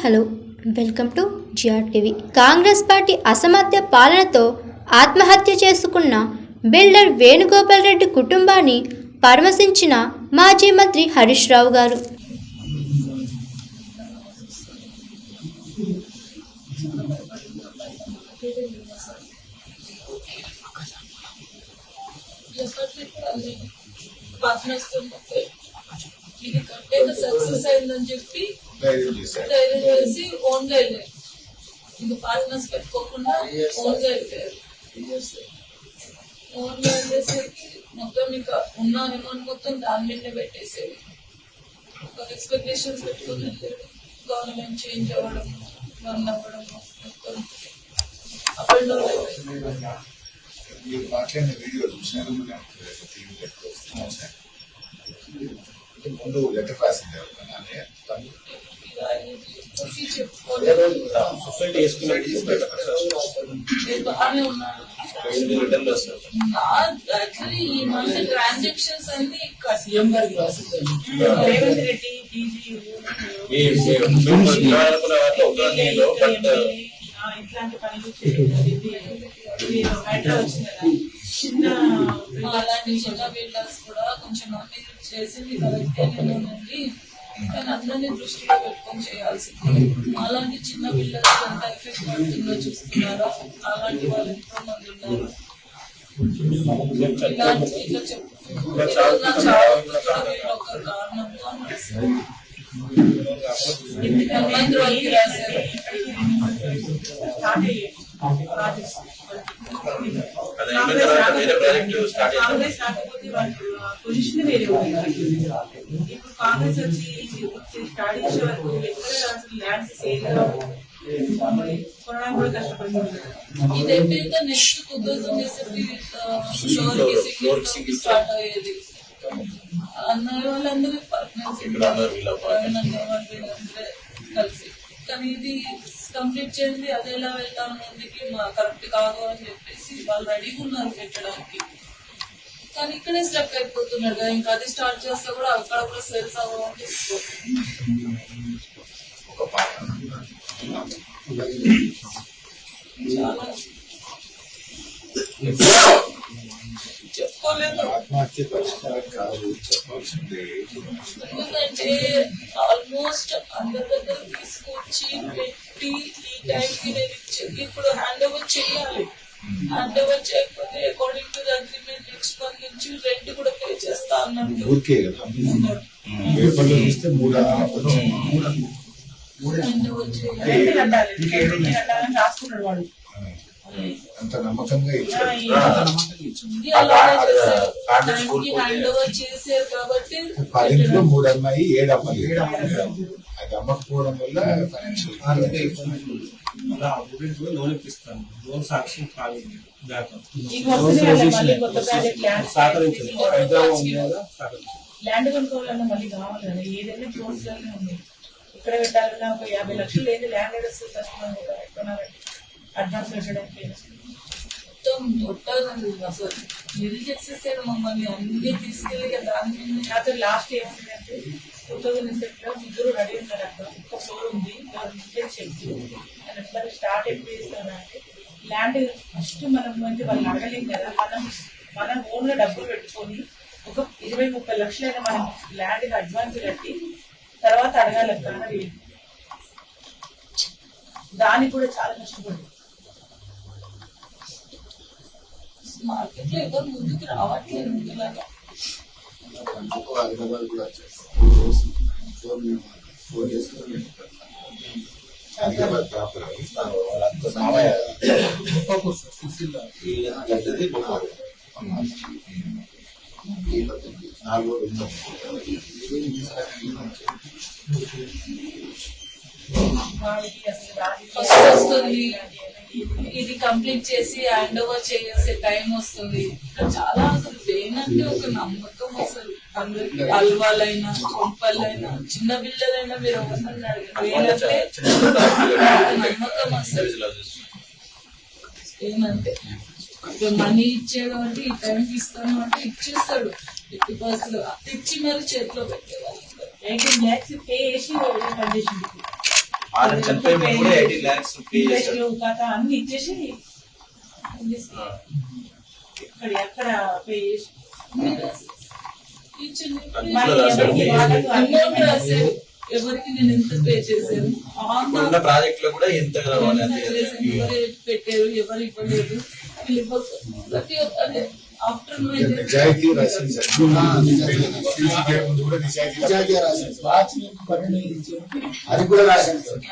Hello welcome to GR TV Congress party అసమర్థ పాలనతో ఆత్మహత్య చేసుకున్న బిల్డర్ వేణుగోపాల్ రెడ్డి కుటుంబాన్ని పరామర్శించిన మాజీ మంత్రి హరీష్ రావు గారు. ఇది సక్సెస్ అయిందని చెప్పి ధైర్యం చేశారు ధైర్యం చేసి ఓన్గా వెళ్ళారు ఇది పార్ట్నర్స్ పెట్టుకోకుండా ఓన్గా వెళ్ళారు ఓన్గా వెళ్ళేసరికి మొత్తం ఇంకా ఉన్న అమౌంట్ మొత్తం దాని మీదనే పెట్టేసేది ఎక్స్పెక్టేషన్స్ పెట్టుకుని వెళ్ళారు గవర్నమెంట్ చేంజ్ అవ్వడం రన్ అవ్వడం మొత్తం. అప్ అండ్ డౌన్ అయిపోయింది మీరు మాట్లాడిన వీడియో చూశాను టీవీ పెట్టుకోవచ్చు ముందు లెటర్ రాసింది ఎవరికైనా తను సొసైటీ యాక్చువల్లీ ఈ మధ్య ట్రాన్సాక్షన్స్ అన్ని సీఎం గారికి రేవంత్ రెడ్డి ఇట్లాంటి పనులు చిన్న అలాంటి చిన్న బిల్డర్స్ కూడా కొంచెం చేసింది కరెక్ట్ కానీ అందరినీ దృష్టిలో పెట్టుకొని చేయాల్సింది. అలాంటి చిన్న పిల్లలు ఎంత ఎఫెక్ట్ పడుతుందో చూస్తున్నారా? అలాంటి వాళ్ళు ఎంతో మంది ఉన్నారు. ఇలాంటి ఇట్లా చెప్పు కారణంగా నడుస్తారు హనుమంత్ రాశారు స్టార్ట్ అయ్యేది ప్రాజెక్ట్స్. అది అయిపోయిన తర్వాత వేరే ప్రాజెక్ట్ స్టార్ట్ చేద్దాం కాంగ్రెస్ రాకపోతే వాళ్ళ పొజిషన్ వేరే ఉంది ఇప్పుడు కాంగ్రెస్ వచ్చి స్టార్ట్ చేసే వరకు ఎక్కడ అసలు ల్యాండ్స్ సేల్ కొనడానికి కూడా కష్టపడుతుంది ఇది అయిపోయాక నెక్స్ట్ టూ థౌసండ్ షోర్కి స్టార్ట్ అయ్యేది అన్న వాళ్ళందరూ పార్ట్నర్స్ ఇక్కడ అందరూ వీళ్ళ కలిసి కానీ ఇది కంప్లీట్ చేయండి అది ఎలా వెళ్తాం ముందుకి మా కరెక్ట్ కాదు అని చెప్పేసి వాళ్ళు రెడీగా ఉన్నారు పెట్టడానికి. కానీ ఇక్కడే స్టక్ అయిపోతున్నాడు కదా ఇంకా అది స్టార్ట్ చేస్తే కూడా అక్కడ కూడా సేల్స్ ఒక పాట. చాలా. చెప్పుకోలేదు ఆత్మహత్య పరిష్కారం కాదు చెప్పాల్సిందే ఎందుకంటే ఆల్మోస్ట్ అందరి దగ్గర తీసుకొచ్చి పెట్టి ఈ టైంకి నేను ఇచ్చి ఇప్పుడు హ్యాండ్ ఓవర్ చేయాలి హ్యాండ్ ఓవర్ చేయకపోతే according to the agreement next month నుంచి రెంట్ కూడా పే చేస్తా అన్నట్టు ఊరికే కదా పేపర్లో చూస్తే మూడు వచ్చింది హ్యాండ్ ఓవర్ చేయాలి రెంట్ కట్టాలి రెంట్ కట్టాలని రాసుకున్నాడు వాడు అంత నమ్మకంగా ఇచ్చారు. పదింట్లో మూడు అమ్మాయి ఏడు అమ్మాయి అది అమ్మకపోవడం వల్ల ఫైనాన్షియల్ కాలేదు ల్యాండ్ కొనుక్కోవాలన్నా మళ్ళీ ఏదైనా లోనే ఉంది. ఇక్కడ పెట్టాలన్నా ఒక యాభై లక్షలు ఏంటి ల్యాండ్ వస్తుంది అడ్వాన్స్ పెట్టడానికి మొత్తం కొట్టాలి అసలు. మీరు చేసేసారు మమ్మల్ని అన్ని తీసుకెళ్ళి దాని నాతో లాస్ట్ ఏముందంటే టూ థౌసండ్ సెట్లో ముగ్గురు రెడీ ఉన్నారు అక్కడ. ఒక ఫ్లోర్ ఉంది చెప్పి నేను ఎట్లా స్టార్ట్ ఎప్పుడు చేస్తానంటే ల్యాండ్ ఫస్ట్ మనం అంటే వాళ్ళని అడగలేం కదా. మనం మనం ఓన్గా డబ్బులు పెట్టుకొని ఒక ఇరవై ముప్పై లక్షలైనా మనం ల్యాండ్ అడ్వాన్స్ కట్టి తర్వాత అడగాలి అక్కడ వీళ్ళు. దానికి కూడా చాలా కష్టపడి మార్కెట్లో ఎవరు ముందుకు రావట్లేదు ఇలాగా హైదరాబాద్ కూడా వచ్చేస్తాం ఫోన్ చేసుకుని హైదరాబాద్ ప్రాపర్ వాళ్ళంతా మామయ్య పెద్దది బొమ్మలు. నాలుగు రెండు వాళ్ళకి అసలు రాజీ ఫస్ట్ వస్తుంది ఇది కంప్లీట్ చేసి హ్యాండ్ ఓవర్ చేసే టైం వస్తుంది. చాలా అసలు దేనంటే ఒక నమ్మకం అసలు. అందరికి అల్వాలైనా కొంపలైనా చిన్న పిల్లలైనా మీరు. ఏంటంటే నమ్మకం అసలు. ఏంటంటే ఇప్పుడు మనీ ఇచ్చేయడం అంటే ఈ టైంకి ఇస్తాను అంటే ఇచ్చేస్తాడు. ఇప్పుడు అసలు తెచ్చి మరి చేతిలో పెట్టేవాళ్ళు. ఎయిటీన్ ల్యాక్స్ పే చేసి పనిచేసింది ఆయన ల్యాక్స్ పే కథ అన్ని ఇచ్చేసి ఎక్కడ ఎక్కడ పే చేసి ఎవరికి నేను ఎంత పే చేశాను? ప్రాజెక్ట్లో కూడా ఎంత ఎవరు పెట్టారు? ఎవరు ఇవ్వలేదు? ప్రతి ఒక్క నిజాయితీ రాసింది సార్ ఫీజు కే ముందు కూడా నిజాయితీ నిజాయితీ రాశాను మార్చి మీకు పన్నెండు వేలు ఇచ్చాను అది కూడా రాశాను సార్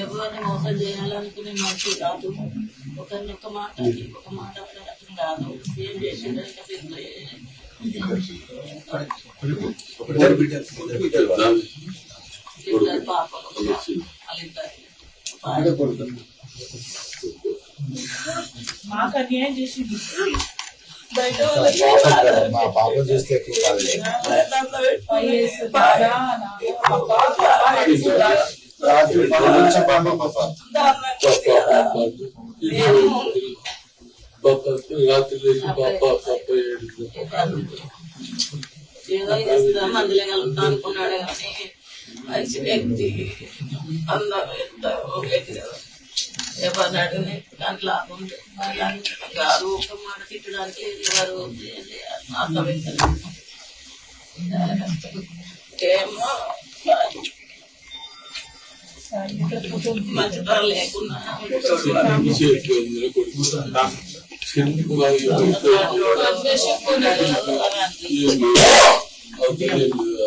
ఎవరిని మోసం చేయాలనుకునే మనిషి కాదు ఒకరిని ఒక మాట ఒక మాట అడగటం కాదు ఏం చేసిందో ఇంకా పెద్ద మాకు అన్యాయం చేసింది బయట మా పాప చేస్తే రాత్రి ఏదో చేస్తా మందులే కలుగుతా అనుకున్నాడు కానీ మంచి వ్యక్తి అందరూ ఎంత. ఎవరిని అడిగిన దాంట్లో లాభం ఉంది. అలాగే కాదు ఒక మాట తిట్టడానికి ఎవరు అర్థమవుతారు ఏమో మంచి ధర లేకున్నా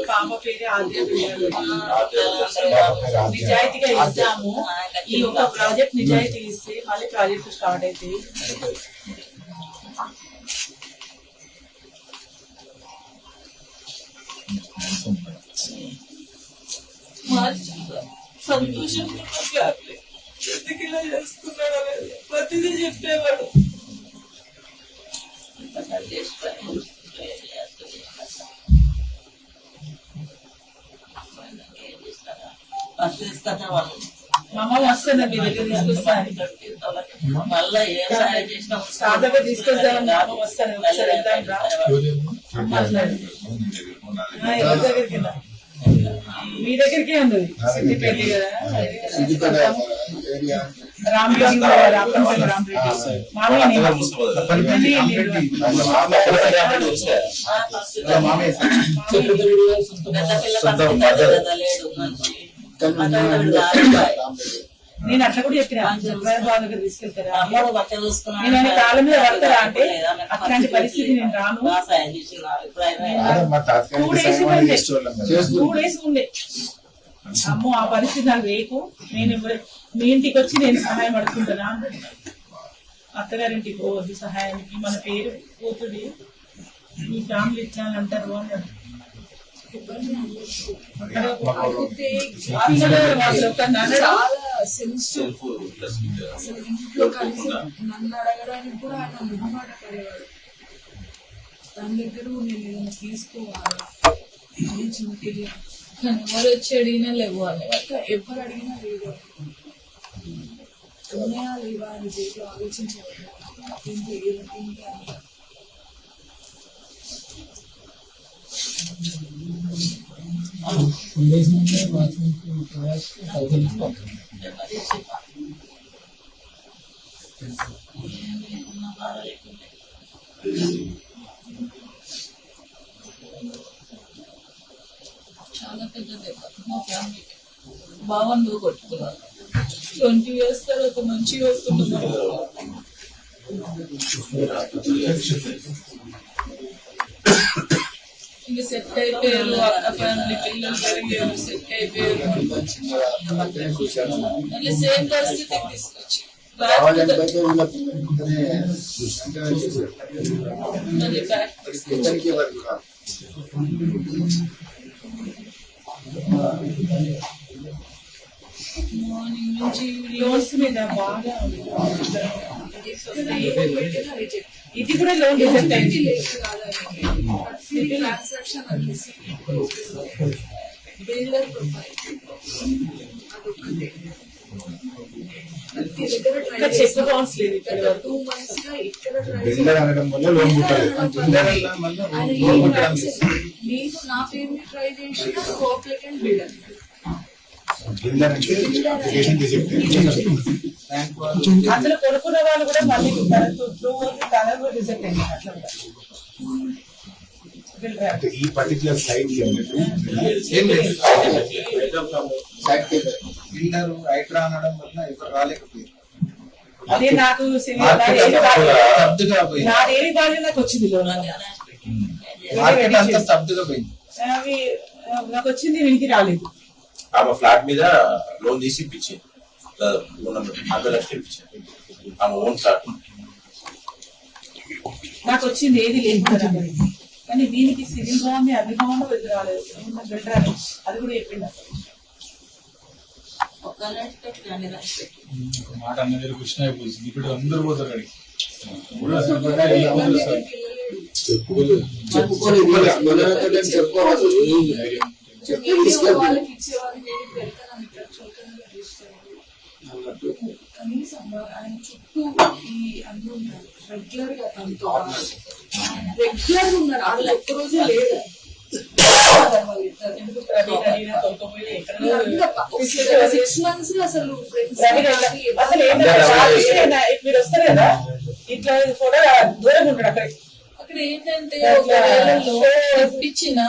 పాప పేరు ఆద్య నిజాయితీగా ఇస్తాము ఈ ఒక ప్రాజెక్ట్ నిజాయితీ ఇస్తే మళ్ళీ ప్రాజెక్ట్ స్టార్ట్ అయితే మార్చి సంతోషం ఫ్యామిలీ ఎందుకు ఇలా చేసుకున్నాడు అనేది ప్రతిదీ చెప్పేవాడు వాళ్ళు మా అమ్మ వస్తుంది మీ దగ్గర తీసుకొస్తాను మళ్ళా ఏ సాయం చేసినా సాధగా తీసుకొస్తాను మా వస్తాను ఒకసారి రా దగ్గరికి రా? మీ దగ్గరికే ఉంది. సిద్దిపేట కదా? మామయ్య నేను. అట్లా కూడా చెప్పిన. చంద్రబాబు బాబు దగ్గర తీసుకెళ్తారా? అమ్మడు బట్ట కాళ్ళ మీద పడతారా అంటే? అట్లాంటి పరిస్థితి నేను రాను. టూ డేస్ ఉండే. టూ డేస్ ఉండే. అమ్మో ఆ పరిస్థితి నాకు రేపు నేను ఇప్పుడు మీ ఇంటికి వచ్చి నేను సహాయం అడుగుతుంటానా? అత్తగారింటికి పోవద్దు సహాయానికి. మన పేరు పోతుంది. మీ ఫ్యామిలీ ఇట్లా అని సెన్సిటివ్ అసలు ఇంట్లో కలిసి నన్ను అడగడానికి కూడా ఆయన మొహమాట పడేవాడు దాని దగ్గర నేను ఏదైనా తీసుకోవాలా అని చిన్న తెలియదు కానీ ఎవరు వచ్చి అడిగినా లేవు అని ఎవరు అడిగినా లేదు ఉన్నాయా లేవా అని చెప్పి ఆలోచించేవాడు ఏంటి ఏంటి ఏంటి అని చాలా పెద్ద దెబ్బ మా ఫ్యామిలీ బావన్లు కొట్టుకున్నారు ట్వంటీ ఇయర్స్ తర్వాత మంచిగా వస్తున్నారు ఇంకా సెట్ అయిపోయారు అక్క ఫ్యామిలీ పిల్లలు పెరిగారు సెట్ అయిపోయారు మళ్ళీ సేమ్ పరిస్థితి తీసుకొచ్చి రావాలంటే బ్యాక్ బయట ఉన్న పిల్లలనే అంటే చేశారు. మళ్ళీ బ్యాక్ తీసుకొచ్చి ఇతనికి వరకు రా. మార్నింగ్ నుంచి లోన్స్ మీద బాగా ఇది కూడా లోన్ బిల్డర్ ప్రొఫైల్ అదొకటి బిల్డర్ అనడం వల్ల లోన్ పుట్టలేదు బిల్డర్ అన్న మళ్ళీ ఆయన లోన్ ఏం పుట్టడం రాసి- లేదు. నేను నా పేరు ట్రై చేసిన కోఆపరేటివ్ బిల్డర్ బిల్డర్ అంటే అప్లికేషన్ రిజెక్టెడ్ అందులో కొనుక్కున్న వాళ్ళు కూడా మళ్ళీ టూ కలర్ రిజెక్ట్ అయింది. అట్లా ఈ పర్టికులర్ బిల్డర్ హైడ్రా అనడం వల్ల ఇక్కడ రాలేకపోయింది. అదే నాకు నాకు వచ్చింది లోన్ మార్కెట్ అంతా స్తబ్దుగా పోయింది. అవి ఆ, నాకు వచ్చింది వీనికి రాలేదు. ఆమె ఫ్లాట్ మీద లోన్ తీసి ఇప్పించింది. లక్షలు ఆమె ఓన్ నాకు వచ్చింది ఏది లేదు. కానీ దీనికి సివిల్ బాగుంది ఇది రాలేదు. అది కూడా చెప్పింది మాట కృష్ణ అయిపోతుంది. ఇప్పుడు అందరూ పోతారు అడిగి ఇచ్చేవాళ్ళు నేను పెడతాను ఇక్కడ చులకనగా చూస్తాను కనీసం ఆయన చుట్టూ ఈ అన్ని ఉన్నారు రెగ్యులర్గా తనతో రెగ్యులర్గా ఉన్నారు అది ఒక్క రోజే లేదు సిక్స్ మంత్స్ అసలు అసలు ఏంటంటే మీరు వస్తారు కదా ఇట్లా ఫోటో దూరం ఉంటాడు అక్కడ అక్కడ ఏంటంటే ఒక వేళల్లో ఇప్పించిన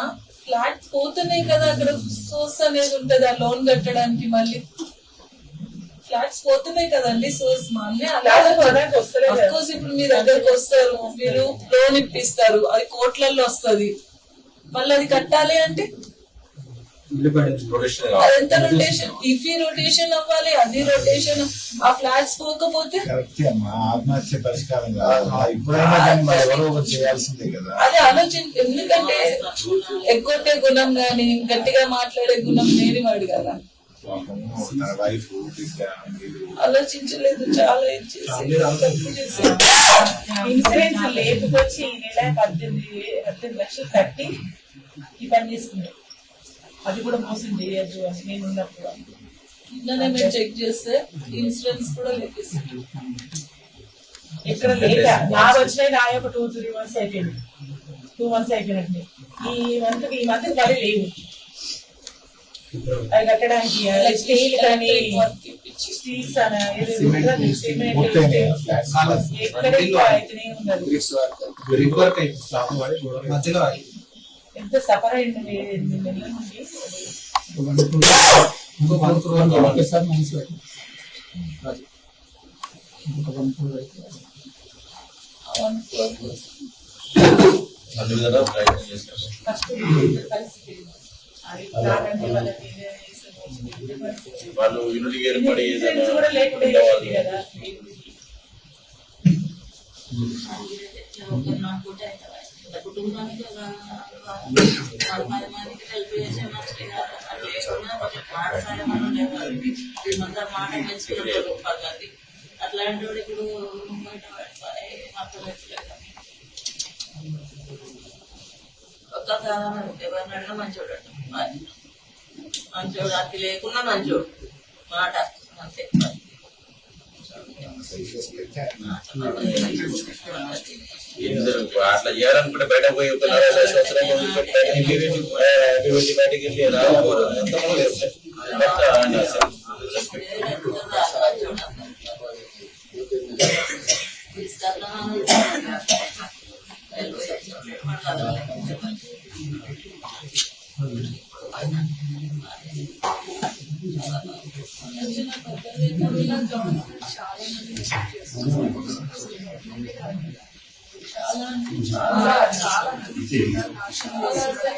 ఫ్లాట్ పోతున్నాయి కదా అక్కడ సోర్స్ అనేది ఉంటది ఆ లోన్ కట్టడానికి మళ్ళీ ఫ్లాట్స్ పోతున్నాయి కదండి సోర్స్ మళ్ళీ Flats కొనడానికి వస్తలేదు. కదా. కోర్స్ ఇప్పుడు మీ దగ్గరకు వస్తారు. మీరు లోన్ ఇప్పిస్తారు. అది కోట్లలో వస్తది. మళ్ళీ అది కట్టాలి అంటే? ప్రొడక్షన్ అది ఎంత రొటేషన్ ఇఫీ రొటేషన్ అవ్వాలి అది రొటేషన్ ఆ ఫ్లాట్స్ పోకపోతే? ఆత్మహత్య పరిష్కారం అది ఆలోచన. ఎందుకంటే ఎగ్గొట్టే గుణం గాని గట్టిగా మాట్లాడే గుణం లేని వాడు కదా. పాపము, తన వైఫ్ బిడ్డ మీరు ఆలోచించలేదు చాలా. ఇన్సూరెన్స్ లేపుకొచ్చి ఈ నెల పద్దెనిమిది పద్దెనిమిది లక్షలు కట్టి ఈ పని చేసుకున్నాడు అది కూడా మోసం చేయొద్దు అని నేను ఉన్నప్పుడు. నిన్ననే మేము చెక్ చేస్తే ఇన్సూరెన్స్ కూడా లేపిస్తుంది ఎక్కడ లేక నా వచ్చినాయి నా యొక్క టూ త్రీ మంత్స్ అయిపోయింది. టూ మంత్స్ అయిపోయినట్టు. ఈ మంత్ ఈ మంత్ మళ్ళీ లేవు. కట్టడానికి స్టీల్ కానీ స్టీల్స్ అని సిమెంట్ పూర్తయినాయి ఫ్లాట్స్ ఎక్కడ ఎక్కువ అయితేనే ఉన్నది బ్రిక్ వర్క్ అయింది స్లాబ్ వాడి గోడ మధ్యలో ఆగింది. ఎంత సఫర్ అయింది ఎనిమిది నెలల నుండి ఇంకో వన్ క్రోర్ ఒకేసారి మనిషి పెట్టింది. అది. ఇంకొక వన్ క్రోర్ అయితే అందుకు కదా ప్రయత్నం చేస్తాం ఫస్ట్ వాళ్ళు యూనిట్కి ఏర్పడి కుటుంబానికి హెల్ప్ చేసే కాదు. లేకుండా కొంచెం మాట సాయం. అందరు అట్లాంటి వాడు ఇప్పుడు బయట పడిపోయి మొత్తం ఒక్క సాధారణ ఎవరిని అడిగినా మంచోడు అంట. మంచోడు అతి లేకుండా మంచోడు మాట అంతే అట్లా చేయాలనుకుంటే బయట పోయి ఒక నలభై ఐదు సంవత్సరాలు వెళ్ళి, ఆ, అసలు.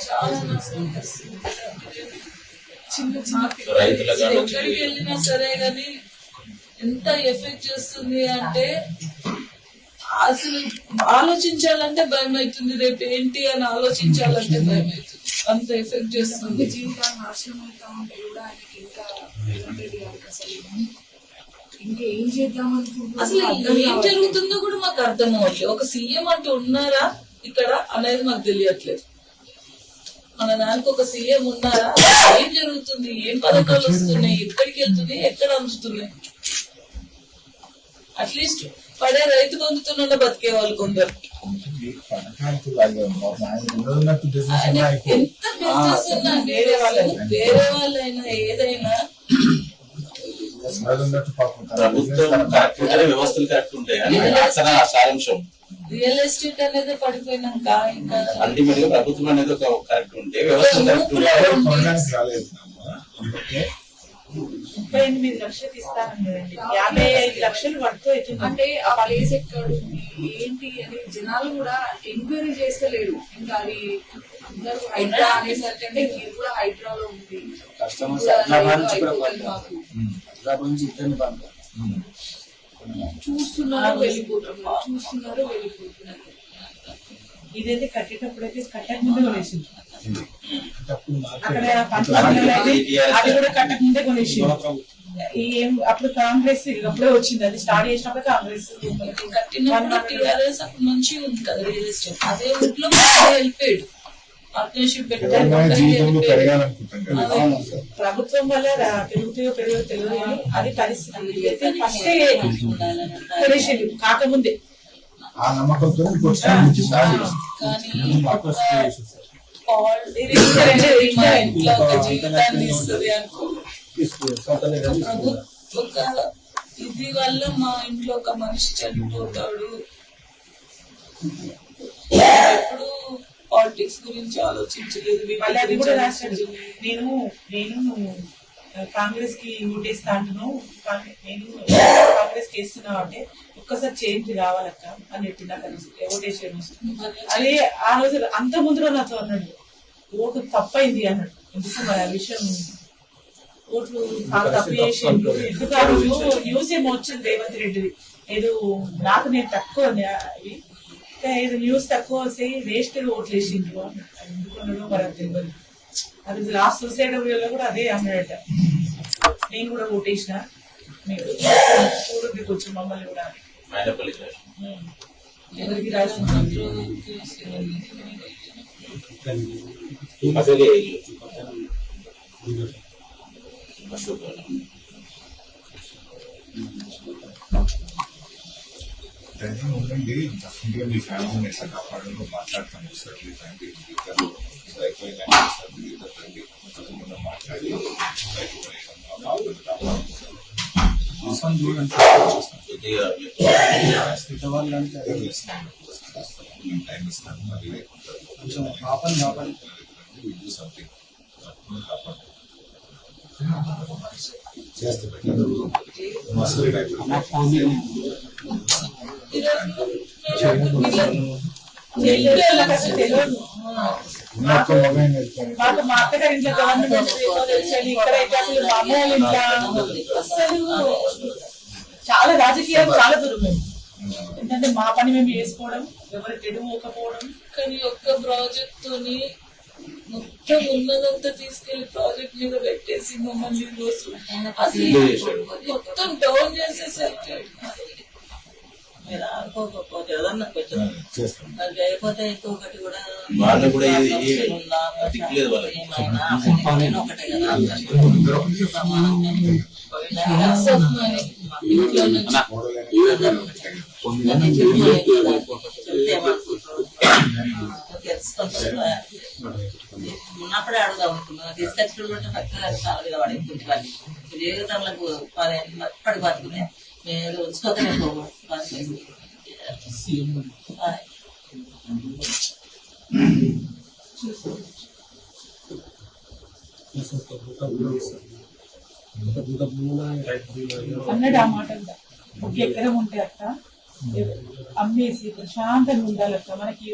చాలా చిన్న చిన్న రైతులకు కానీ ఎక్కడికి వెళ్ళినా సరే గాని ఎంత ఎఫెక్ట్ చేస్తుంది అంటే అసలు ఆలోచించాలంటే భయం అవుతుంది రేపు ఏంటి అని ఆలోచించాలంటే భయం అవుతుంది అంత ఎఫెక్ట్ చేస్తుంది. జీవితాలు నాశనం అవుతా ఉంటే కూడా ఆయనకి ఇంకా రేవంత్ రెడ్డి గారికి అసలు ఇంకా ఏం చేద్దాం అసలు అనుకుంటున్నారు ఏం జరుగుతుందో కూడా మాకు అర్థం అవ్వట్లేదు. ఒక సీఎం అంటూ ఉన్నారా ఇక్కడ అనేది మాకు తెలియట్లేదు. మన దానికి ఒక సీఎం ఉన్నారా? ఏం జరుగుతుంది? ఏం పథకాలు వస్తున్నాయి? ఎక్కడికి వెళ్తున్నాయి? ఎక్కడ అందుతున్నాయి అట్లీస్ట్ పడే రైతు బంధుతున్న బతికే వాళ్ళు కొందరు. ఎంత బిజినెస్ ఉన్నా వేరే వాళ్ళైనా. వేరే వాళ్ళైనా ఏదైనా. ప్రభుత్వం వ్యవస్థలు కరెక్ట్ ఉంటాయి? సారాంశం. రియల్ ఎస్టేట్ అనేది పడిపోయినాక ఇంకా అల్టిమేట్గా ప్రభుత్వం అనేది ఒక కరెక్ట్ ఉంటే వ్యవస్థ కరెక్ట్ ఉంటే ముప్పై ఎనిమిది లక్షలు ఇస్తానన్నారండి యాభై ఐదు లక్షలు పడుతూ అంటే ఆ ప్లేస్ ఎక్కడ ఉంది? ఏంటి? అని జనాలు కూడా ఎంక్వైరీ చేస్తలేరు. ఇంకా అది అందరూ హైడ్రా అనేసరికి అంటే మీరు కూడా హైడ్రాలో ఉంది చూస్తున్నారు వెళ్ళిపోతున్నారు. చూస్తున్నారు వెళ్ళిపోతున్నారు. ఇదైతే కట్టేటప్పుడైతే కట్టక ముందే కొనేసింది అది కూడా కొనేసింది ఏం అప్పుడు కాంగ్రెస్ అప్పుడే వచ్చింది. అది స్టార్ట్ చేసినప్పుడు కాంగ్రెస్ కట్టినప్పుడు టీఆర్ఎస్ అప్పుడు మంచిగా ఉంటుంది రియల్ ఎస్టేట్. అదే వెళ్ళిపోయాడు. పార్ట్నర్షిప్ ప్రభుత్వం వల్ల పెరుగుతాయో పెరగదో తెలియదు కానీ అది పరిస్థితి. ఫస్ట్ కొనేసింది కాకముందే. ఆ నమ్మకంతో కానీ ఇది జీవితాన్ని ఇస్తుంది అనుకో ఇది వల్ల మా ఇంట్లో ఒక మనిషి చనిపోతాడు ఎప్పుడు పాలిటిక్స్ గురించి ఆలోచించలేదు కూడా రాశాడు నేను నేను కాంగ్రెస్కి ఓటేస్తా అంటున్నావు. నేను కాంగ్రెస్కి వేస్తున్నావు అంటే ఒక్కసారి చేంజ్ కావాలక్క అని చెప్పి నాకు ఓటేసాను అదే ఆ రోజు అంత ముందులో నాతో అన్నాడు ఓటు తప్పైంది అన్నాడు. ఎందుకు మరి ఆ విషయం? ఓట్లు తప్పు చేసిండు ఎందుకు? ఆ రోజు న్యూస్ ఏమో వచ్చింది రేవంత్ రెడ్డిది. ఏదో నాకు నేను తక్కువ ఏదో న్యూస్ తక్కువ వస్తే వేస్ట్ ఓట్లు వేసిండు అన్నాడు. ఎందుకు అన్నాడో మరి అది తెలియదు అది లాస్ట్ సూసైడ్లో కూడా అదే అన్నాడట. నేను కూడా ఓటేసిన మీరు చూడండి కొంచెం మమ్మల్ని కూడా. అని. మైనపల్లి ఉమ్. ఎవరికి రాసిన అసలే అశోక్ ధైర్యం ఉండండి డెఫినెట్గా మీ ఫ్యామిలీని ఎట్లా కాపాడాలో మాట్లాడతాను సార్ మీ ఫ్యామిలీ ఇద్దరు అయిపోయిందంటే సార్ మీ ఇద్దరు రండి తప్పకుండా మాట్లాడి బయటకు అవసరం చూడండి టైం ఇస్తాను మరి కొంచెం పాపని కాపాడి. చేస్తే మసలు ఫ్యామిలీ మాకు మా అత్తగారి ఇంట్లో గవర్నమెంట్ ఇక్కడైతే అసలు మా ఇంట్లో అసలు చాలా రాజకీయాలు చాలా దూరం ఎందుకంటే మా పని మేము చేసుకోవడం ఎవరికి ఎదువుకోకపోవడం కానీ ఒక్క ప్రాజెక్ట్ తోని మొత్తం ఉన్నదంతా తీసుకెళ్ళి ప్రాజెక్ట్ మీద పెట్టేసి మమ్మల్ని రోజు అసలు మొత్తం డౌన్ చేసేసరికి మీరు ఆడుకోకపోతే ఏదన్నా కొంచెం ఇంకొకటి కూడా వాళ్ళు దిక్కులేదు వాళ్ళకి. ఒకటే కదా. ఉన్నప్పుడే అడుగుదాం అనుకున్నా తీసుకొచ్చినప్పుడు పక్కన చాలా మీద పడింది జీవితంలో ఎప్పటి బతుకునే నేను అన్నాడు ఆ మాట. ఒక ఎకరం ఉంటే అక్క అమ్మేసి ప్రశాంతంగా ఉండాలక్క మనకి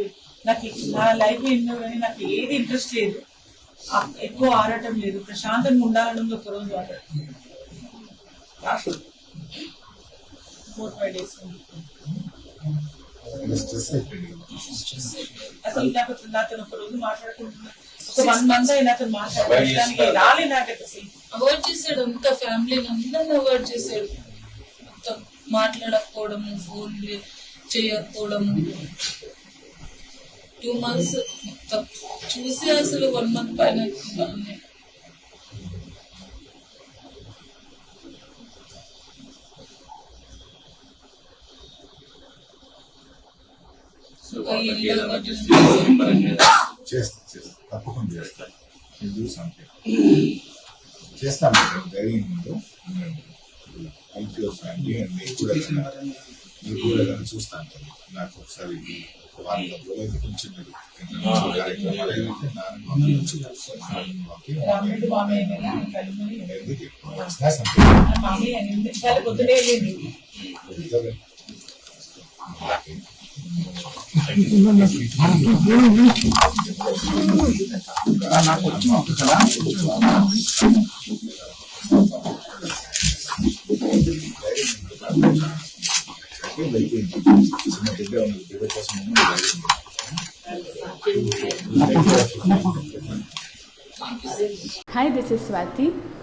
నాకు నా లైఫ్ ఎన్నో కానీ నాకు ఏది ఇంట్రెస్ట్ లేదు. ఎక్కువ ఆడటం లేదు. ప్రశాంతంగా ఉండాలని ఉంది ఒక రోజు ఆట ఫోర్ ఫైవ్ డేస్ స్ట్రెస్ అయిపోయింది అసలు నాకు నాతో ఒక రోజు మాట్లాడుకుంటున్నా. ఒక వన్ మంత్ అయినా నాతో మాట్లాడడానికి రాలే నాకు అసలు. అవాయిడ్ అంత ఫ్యామిలీని అందరిని అవాయిడ్ మొత్తం మాట్లాడకపోవడము ఫోన్ చేయకపోవడము. టూ మంత్స్ మొత్తం చూసి అసలు వన్ మంత్ పైన వాళ్ళకి ఏదైనా చేస్తా చేస్తా తప్పకుండా చేస్తా సంథింగ్ చేస్తాను ధైర్యం ఉందో హెల్ప్ ఫ్యామిలీ కూడా ఏదైనా కూడా చూస్తాను నాకు ఒకసారి కొంచెం కార్యక్రమాలు ఎక్కువ వచ్చినా సంథింగ్ ఆ మామయ్య నిన్న చాలా పొద్దునే వెళ్ళింది నాకు వచ్చి ఉంటుంది కదా వెళ్ళిపోయింది చిన్న బిడ్డ ఉన్నది